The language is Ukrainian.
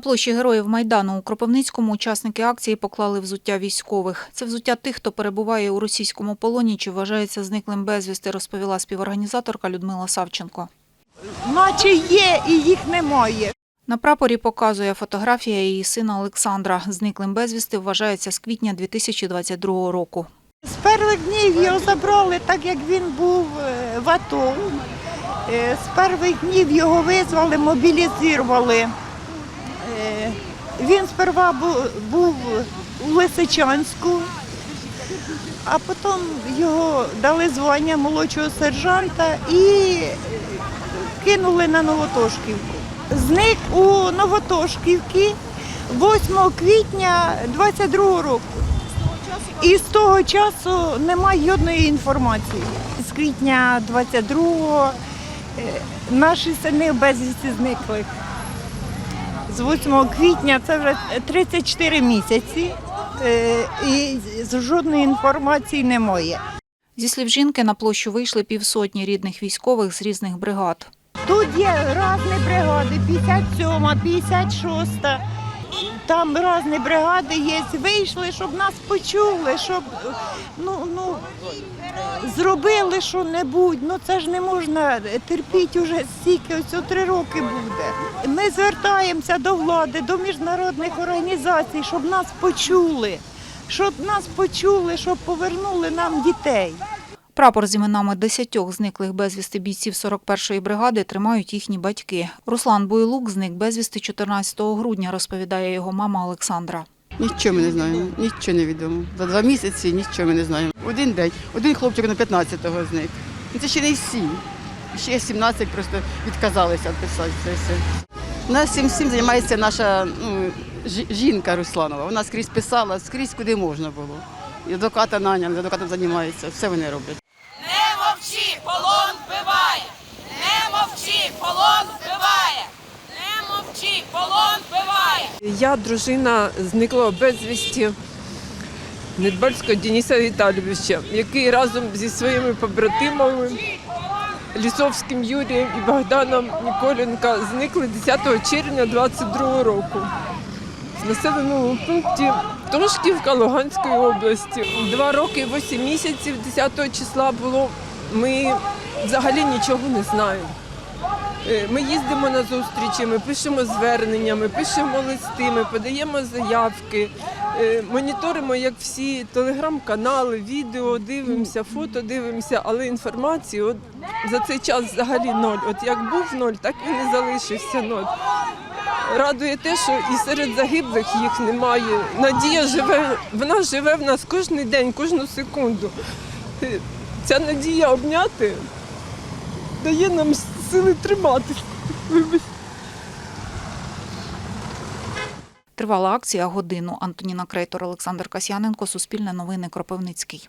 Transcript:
площі Героїв Майдану у Кропивницькому учасники акції поклали взуття військових. Це взуття тих, хто перебуває у російському полоні чи вважається зниклим безвісти, розповіла співорганізаторка Людмила Савченко. Наче є і їх немає. На прапорі показує фотографія її сина Олександра. Зниклим безвісти вважається з квітня 2022 року. З перших днів його забрали, так як він був е, в АТО. Е, З перших днів його визвали, мобілізували. Е, Він сперва був у Лисичанську, а потім його дали звання молодшого сержанта і кинули на Новотошківку. Зник у Новотошківці 8 квітня 22 року. І з того часу немає жодної інформації. З квітня 22-го е, наші сини безвісті зникли. З 8 квітня це вже 34 місяці, е, і з- жодної інформації немає. Зі слів жінки, на площу вийшли півсотні рідних військових з різних бригад. Тут є різні бригади, 57, 56. Там різні бригади є. Вийшли, щоб нас почули, щоб ну, ну, зробили що-небудь. Ну це ж не можна терпіти вже стільки, ось три роки буде. Ми звертаємося до влади, до міжнародних організацій, щоб нас почули, щоб нас почули, щоб повернули нам дітей. Прапор з іменами десятьох зниклих безвісти бійців 41-ї бригади тримають їхні батьки. Руслан Буйлук зник безвісти 14 грудня, розповідає його мама Олександра. Нічого ми не знаємо, нічого не відомо. За два місяці нічого ми не знаємо. Один день, один хлопчик на 15-го зник. Ну, Це ще не всі. Ще 17 просто відказалися писати це все. У нас цим всім займається наша ну, жінка Русланова. Вона скрізь писала, скрізь куди можна було. І адвоката наняли, адвокатом займаються, все вони роблять. Полон вбиває! Не мовчи, полон вбиває! Не мовчи, полон вбиває! Я дружина зниклого безвісті Недбальського Дениса Віталійовича, який разом зі своїми побратимами Лісовським Юрієм і Богданом Ніколенка зникли 10 червня 22 року в населеному пункті Тошківка Луганської області. Два роки, вісім місяців 10 числа було. Ми взагалі нічого не знаємо. Е, Ми їздимо на зустрічі, ми пишемо звернення, ми пишемо листи, ми подаємо заявки, е, моніторимо, як всі телеграм-канали, відео, дивимося, фото дивимося, але інформації от за цей час взагалі ноль. От як був ноль, так і не залишився ноль. Радує те, що і серед загиблих їх немає. Надія живе, вона живе в нас кожен день, кожну секунду. Ця надія обняти дає нам сили триматися. Тривала акція годину. Антоніна Крейтор, Олександр Касяненко, Суспільне новини, Кропивницький.